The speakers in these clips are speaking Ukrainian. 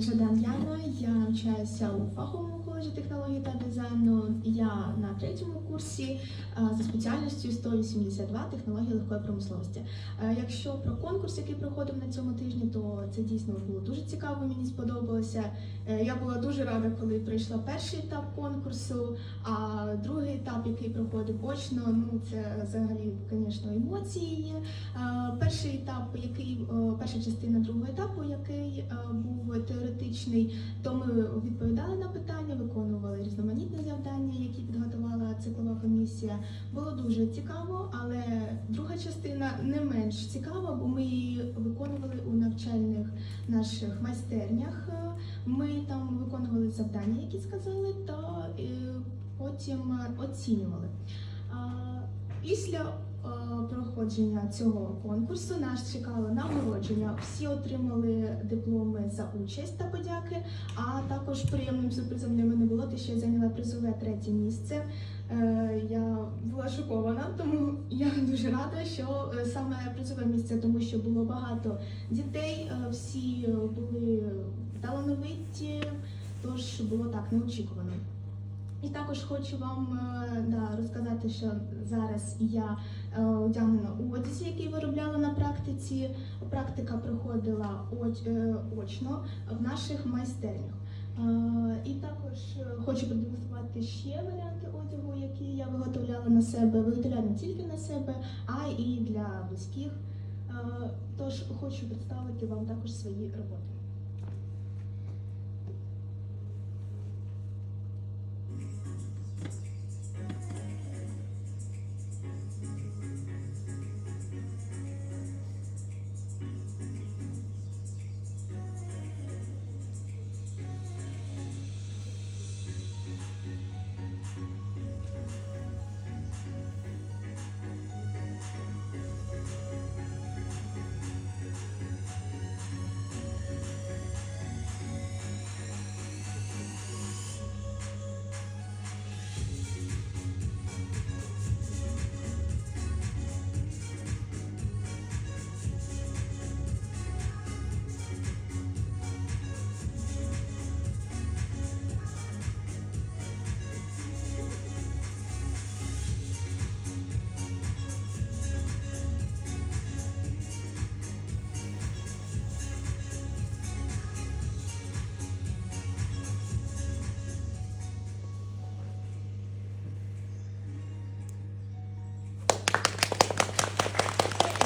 звати Жадан Яна. Я навчаюся у фаховому коледжі технології та дизайну. Я на третьому курсі за спеціальністю 182 технології легкої промисловості. Е, Якщо про конкурс, який проходив на цьому тижні, то це дійсно було дуже цікаво. Мені сподобалося. Е, Я була дуже рада, коли пройшла перший етап конкурсу. А другий етап, який проходив очно, ну це взагалі, звісно, емоції. Е, Перший етап, який е, перша частина другого етапу, який е, був теоретичний, то ми відповідали на питання, виконували різноманітні завдання, які підготувала циклова комісія. Було дуже цікаво, але друга частина не менш цікава, бо ми її виконували у навчальних наших майстернях. Ми там виконували завдання, які сказали, та е, потім е, оцінювали. Після проходження цього конкурсу нас чекало нагородження. Всі отримали дипломи за участь та подяки. А також приємним сюрпризом для мене було те, що я зайняла призове третє місце. Е, Я була шокована, тому я дуже рада, що е, саме призове місце, тому що було багато дітей, е, всі е, були талановиті, тож було так неочікувано. І також хочу вам е, да, розказати, що зараз я е, одягнена у одязі, який виробляла на практиці. Практика проходила е, очно в наших майстернях. І також хочу продемонструвати ще варіанти одягу, які я виготовляла на себе. Виготовляла не тільки на себе, а і для близьких. Тож хочу представити вам також свої роботи.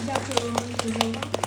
加可乐，可乐吗？